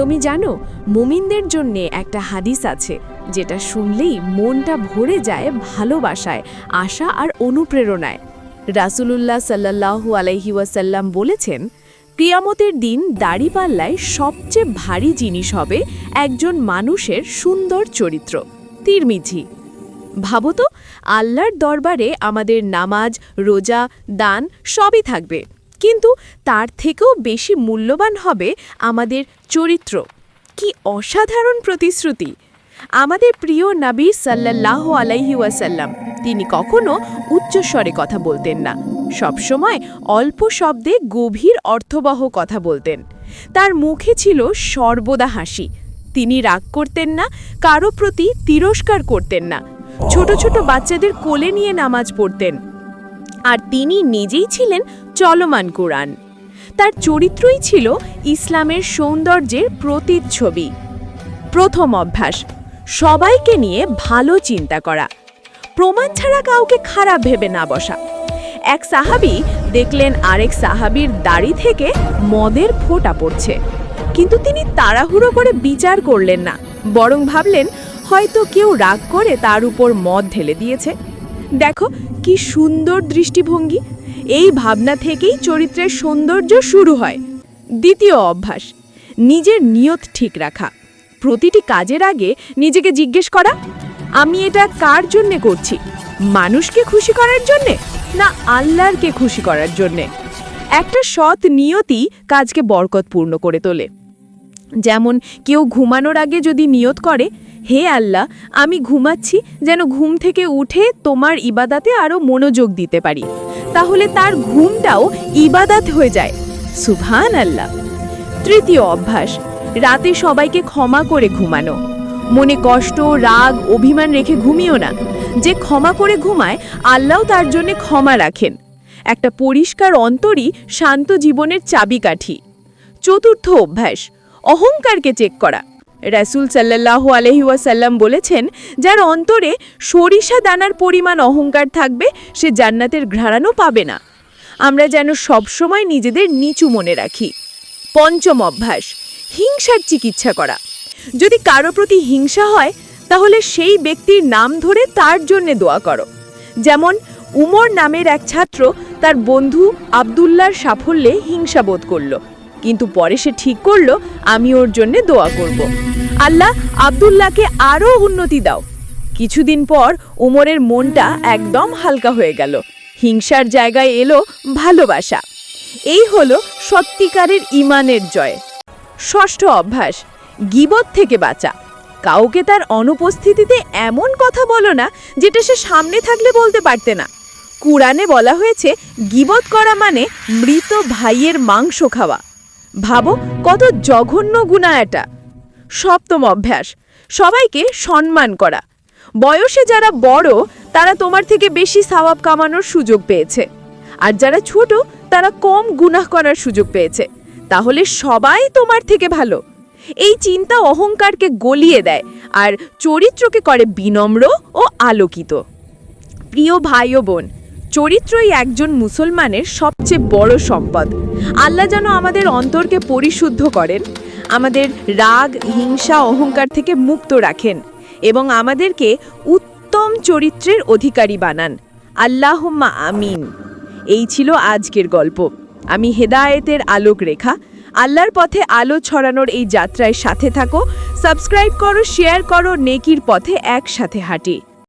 তুমি জানো, মুমিনদের জন্যে একটা হাদিস আছে, যেটা শুনলেই মনটা ভরে যায় ভালোবাসায়, আশা আর অনুপ্রেরণায়। রাসূলুল্লাহ সাল্লাল্লাহু আলাইহি ওয়াসাল্লাম বলেছেন, কিয়ামতের দিন দাড়িপাল্লায় সবচেয়ে ভারী জিনিস হবে একজন মানুষের সুন্দর চরিত্র তিরমিঝি ভাবো তো, আল্লাহর দরবারে আমাদের নামাজ, রোজা, দান সবই থাকবে। কিন্তু তার থেকেও বেশি মূল্যবান হবে আমাদের চরিত্র। কি অসাধারণ প্রতিশ্রুতি। আমাদের প্রিয় নবী সাল্লাল্লাহু আলাইহি ওয়াসাল্লাম, তিনি কখনো উচ্চস্বরে কথা বলতেন না। সবসময় অল্প শব্দে গভীর অর্থবহ কথা বলতেন। তার মুখে ছিল সর্বদা হাসি। তিনি রাগ করতেন না, কারও প্রতি তিরস্কার করতেন না। ছোট ছোট বাচ্চাদের কোলে নিয়ে নামাজ পড়তেন। আর তিনি নিজেই ছিলেন চলমান কোরআন। তার চরিত্রই ছিল ইসলামের সৌন্দর্যের প্রতিচ্ছবি। প্রথম অভ্যাস, সবাইকে নিয়ে ভালো চিন্তা করা। প্রমাণ ছাড়া কাউকে খারাপ ভেবে না বসা। এক সাহাবি দেখলেন আরেক সাহাবির দাড়ি থেকে মদের ফোঁটা পড়ছে। কিন্তু তিনি তাড়াহুড়ো করে বিচার করলেন না, বরং ভাবলেন হয়তো কেউ রাগ করে তার উপর মদ ঢেলে দিয়েছে। দেখো, কি সুন্দর দৃষ্টিভঙ্গি। এই ভাবনা থেকেই চরিত্রের সৌন্দর্য শুরু হয়। দ্বিতীয় অভ্যাস, নিজের নিয়ত ঠিক রাখা। প্রতিটি কাজের আগে নিজেকে জিজ্ঞেস করা, আমি এটা কার জন্যে করছি? মানুষকে খুশি করার জন্যে না আল্লাহরকে খুশি করার জন্যে? একটা সৎ নিয়তি কাজকে বরকতপূর্ণ করে তোলে। যেমন কেউ ঘুমানোর আগে যদি নিয়ত করে, হে আল্লাহ, আমি ঘুমাচ্ছি যেন ঘুম থেকে উঠে তোমার ইবাদাতে আরও মনোযোগ দিতে পারি। তাহলে তার ঘুমটাও ইবাদাত হয়ে যায়। সুভান আল্লাহ তৃতীয় অভ্যাস, রাতে সবাইকে ক্ষমা করে ঘুমানো। মনে কষ্ট, রাগ, অভিমান রেখে ঘুমিও না। যে ক্ষমা করে ঘুমায় আল্লাহ তার জন্য ক্ষমা রাখেন। একটা পরিষ্কার অন্তরই শান্ত জীবনের চাবিকাঠি। চতুর্থ অভ্যাস অহংকারকে চেক করা। রাসূল সাল্লাল্লাহু আলহি ওয়াসাল্লাম বলেছেন, যার অন্তরে সরিষা দানার পরিমাণ অহংকার থাকবে, সে জান্নাতের ঘ্রাণও পাবে না। আমরা যেন সবসময় নিজেদের নিচু মনে রাখি। পঞ্চম অভ্যাস, হিংসার চিকিৎসা করা। যদি কারও প্রতি হিংসা হয়, তাহলে সেই ব্যক্তির নাম ধরে তার জন্যে দোয়া করো। যেমন, উমর নামের এক ছাত্র তার বন্ধু আবদুল্লার সাফল্যে হিংসা বোধ করল। কিন্তু পরে সে ঠিক করল, আমি ওর জন্য দোয়া করব। আল্লাহ আবদুল্লাহকে আরও উন্নতি দাও। কিছুদিন পর উমরের মনটা একদম হালকা হয়ে গেল। হিংসার জায়গায় এলো ভালোবাসা। এই হলো সত্যিকারের ইমানের জয়। ষষ্ঠ অভ্যাস, গিবত থেকে বাঁচা। কাউকে তার অনুপস্থিতিতে এমন কথা বলো না, যেটা সে সামনে থাকলে বলতে পারতে না। কুরআনে বলা হয়েছে, গিবত করা মানে মৃত ভাইয়ের মাংস খাওয়া। ভাবো কত জঘন্য গুণা এটা। সপ্তম অভ্যাস, সবাইকে সম্মান করা। বয়সে যারা বড়, তারা তোমার থেকে বেশি সাবাব কামানোর সুযোগ পেয়েছে। আর যারা ছোট, তারা কম গুনাহ করার সুযোগ পেয়েছে। তাহলে সবাই তোমার থেকে ভালো। এই চিন্তা অহংকারকে গলিয়ে দেয় আর চরিত্রকে করে বিনম্র ও আলোকিত। প্রিয় ভাই ও বোন চরিত্রই একজন মুসলমানের সবচেয়ে বড় সম্পদ। আল্লাহ যেন আমাদের অন্তরকে পরিশুদ্ধ করেন, আমাদের রাগ, হিংসা, অহংকার থেকে মুক্ত রাখেন এবং আমাদেরকে উত্তম চরিত্রের অধিকারী বানান। আল্লাহুম্মা আমিন। এই ছিল আজকের গল্প। আমি হেদায়েতের আলোক রেখা আল্লাহর পথে আলো ছড়ানোর এই যাত্রায় সাথে থাকো। সাবস্ক্রাইব করো, শেয়ার করো, নেকির পথে একসাথে হাঁটি।